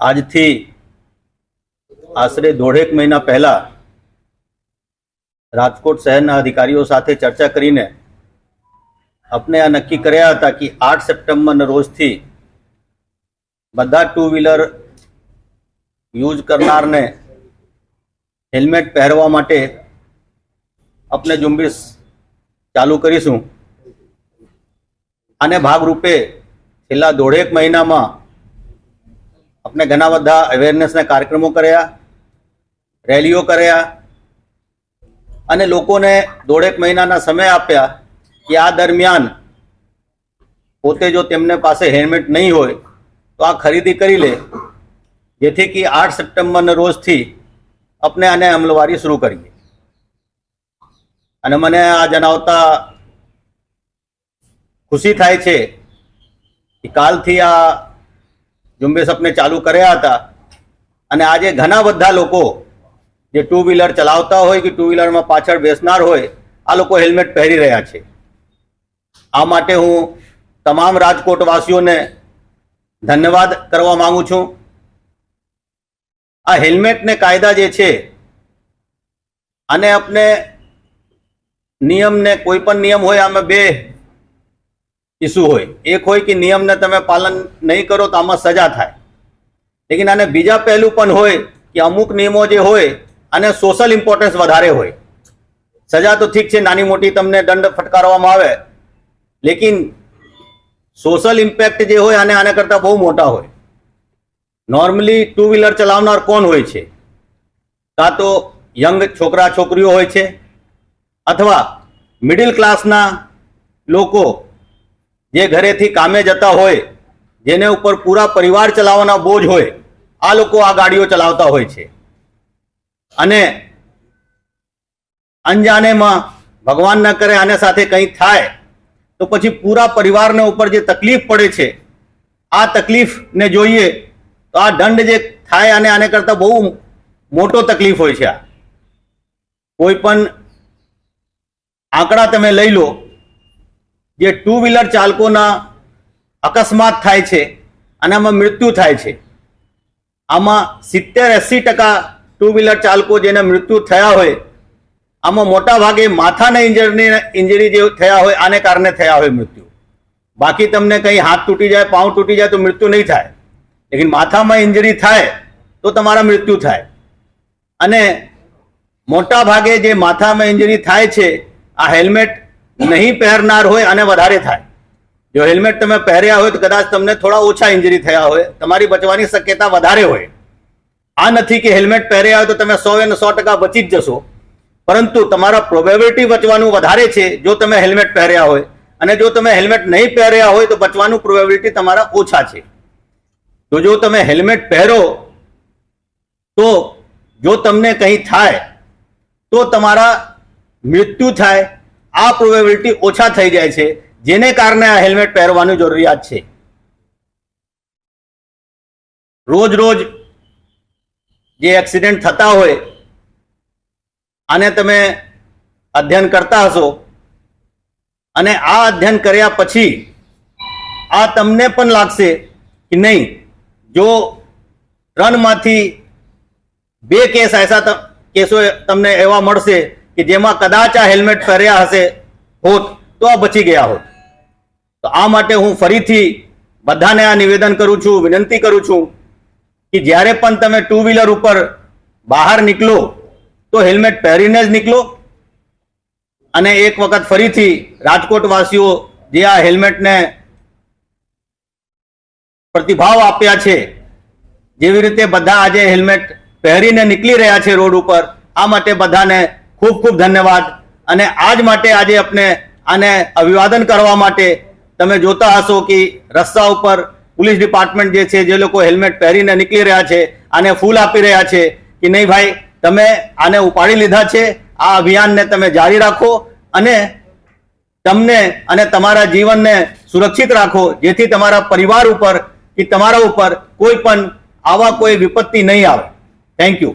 આજથી આશરે દોઢેક મહિના પહેલા રાજકોટ શહેરના અધિકારીઓ સાથે ચર્ચા કરીને આપણે આ નક્કી કર્યા હતા કે આઠ સપ્ટેમ્બરના રોજથી બધા ટુ વ્હીલર યુઝ કરનારને હેલ્મેટ પહેરવા માટે આપણે ઝુંબેશ ચાલુ કરીશું. અને ભાગરૂપે છેલ્લા દોઢેક મહિનામાં આપણે ઘણા બધા અવેરનેસના કાર્યક્રમો કર્યા, રેલીઓ કર્યા અને લોકોને દોઢેક મહિનાના સમય આપ્યા કે આ દરમિયાન પોતે જો તેમને પાસે હેલ્મેટ નહીં હોય તો આ ખરીદી કરી લે. જેથી કે આઠ સપ્ટેમ્બરના રોજથી આપણે આને અમલવારી શરૂ કરીએ. અને મને આ જણાવતા ખુશી થાય છે કે કાલથી આ ઝુંબેશ આપણે ચાલુ કર્યા હતા. અને આજે ઘણા બધા લોકો જે ટુ વ્હીલર ચલાવતા હોય કે ટુ વ્હીલરમાં પાછળ બેસનાર હોય, આ લોકો હેલ્મેટ પહેરી રહ્યા છે. આ માટે હું તમામ રાજકોટવાસીઓને ધન્યવાદ કરવા માંગુ છું. આ હેલ્મેટને કાયદા જે છે અને આપણે નિયમને કોઈ પણ નિયમ હોય, આમાં બે ઇસ્યુ હોય. એક હોય કે નિયમને તમે પાલન નહીં કરો તો આમાં સજા થાય. લેકિન આને બીજા પહેલું પણ હોય કે અમુક નિયમો જે હોય આને સોશિયલ ઇમ્પોર્ટન્સ વધારે હોય. સજા તો ઠીક છે, નાની મોટી તમને દંડ ફટકારવામાં આવે. લેકિન સોશિયલ ઇમ્પેક્ટ જે હોય આને આના કરતાં બહુ મોટા હોય. નોર્મલી ટુ વ્હીલર ચલાવનાર કોણ હોય છે? કાં તો યંગ છોકરા છોકરીઓ હોય છે, અથવા મિડિલ ક્લાસના લોકો જે ઘરેથી કામે જતા હોય, જેને ઉપર પૂરા પરિવાર ચલાવવાના બોજ હોય, આ લોકો આ ગાડીઓ ચલાવતા હોય છે. અને અંજાનેમાં ભગવાન ન કરે આને સાથે કંઈ થાય, તો પછી પૂરા પરિવારને ઉપર જે તકલીફ પડે છે, આ તકલીફને જોઈએ, તો આ દંડ જે થાય અને આને કરતાં બહુ મોટો તકલીફ હોય છે આ. કોઈ પણ આંકડા તમે લઈ લો જે ટુ વ્હીલર ચાલકોના અકસ્માત થાય છે અને આમાં મૃત્યુ થાય છે. આમાં સિત્તેર એંસી ટકા ટુ વ્હીલર ચાલકો જેને મૃત્યુ થયા હોય, આમાં મોટા ભાગે માથાના ઇન્જરની ઇન્જરી જે થયા હોય આને કારણે થયા હોય મૃત્યુ. બાકી તમને કંઈ હાથ તૂટી જાય, પાઉં તૂટી જાય તો મૃત્યુ નહીં થાય. લેકિન માથામાં ઇન્જરી થાય તો તમારા મૃત્યુ થાય. અને મોટા ભાગે જે માથામાં ઇન્જરી થાય છે, આ હેલ્મેટ નહીં પહેરનાર હોય અને વધારે થાય. જો હેલ્મેટ તમે પહેર્યા હોય તો કદાચ તમને થોડા ઓછા ઇન્જરી થયા હોય. તમારી બચવાની શક્યતા વધારે હોય. આ નથી કે હેલ્મેટ પહેર્યા હોય તો તમે સો અને સો ટકા બચી જ જશો. પરંતુ તમારા પ્રોબેબિલિટી બચવાનું વધારે છે જો તમે હેલ્મેટ પહેર્યા હોય. અને જો તમે હેલ્મેટ નહીં પહેર્યા હોય તો બચવાનું પ્રોબેબિલિટી તમારા ઓછા છે. તો જો તમે હેલ્મેટ પહેરો, તો જો તમને કંઈ થાય, તો તમારા મૃત્યુ થાય આ પ્રોબેબિલિટી ઓછા થઈ જાય છે, જેને કારણે આ હેલ્મેટ પહેરવાની જરૂરિયાત છે. રોજ રોજ જે એક્સિડન્ટ થતા હોય, આને તમે અધ્યયન કરતા હશો, અને આ અધ્યયન કર્યા પછી આ તમને પણ લાગશે કે નહીં, જો ત્રણમાંથી બે કેસ એસા કેસો તમને એવા મળશે કે જેમાં કદાચ આ હેલ્મેટ પહેર્યા હશે, હોત, તો આ બચી ગયા હોત. તો આ માટે હું ફરીથી બધાને આ નિવેદન કરું છું, વિનંતી કરું છું કે જ્યારે પણ તમે ટુ વ્હીલર ઉપર બહાર નીકળો, તો હેલ્મેટ પહેરીને જ નીકળો. અને એક વખત ફરીથી રાજકોટ વાસીઓ જે આ હેલ્મેટને પ્રતિભાવ આપ્યા છે, જેવી રીતે બધા આજે હેલ્મેટ પહેરીને નીકળી રહ્યા છે રોડ ઉપર, આ માટે બધાને ખૂબ ખૂબ ધન્યવાદ. અને આજ માટે આજે આપણે આને અભિવાદન કરવા માટે તમે જોતા હશો કે રસ્તા ઉપર પોલીસ ડિપાર્ટમેન્ટ જે છે, જે લોકો હેલ્મેટ પહેરીને નીકળી રહ્યા છે, આને ફૂલ આપી રહ્યા છે કે નહીં ભાઈ, તમે આને ઉપાડી લીધા છે, આ અભિયાનને તમે જારી રાખો અને તમને અને તમારા જીવનને સુરક્ષિત રાખો, જેથી તમારા પરિવાર ઉપર કે તમારા ઉપર કોઈ પણ આવા કોઈ વિપત્તિ નહીં આવે. Thank you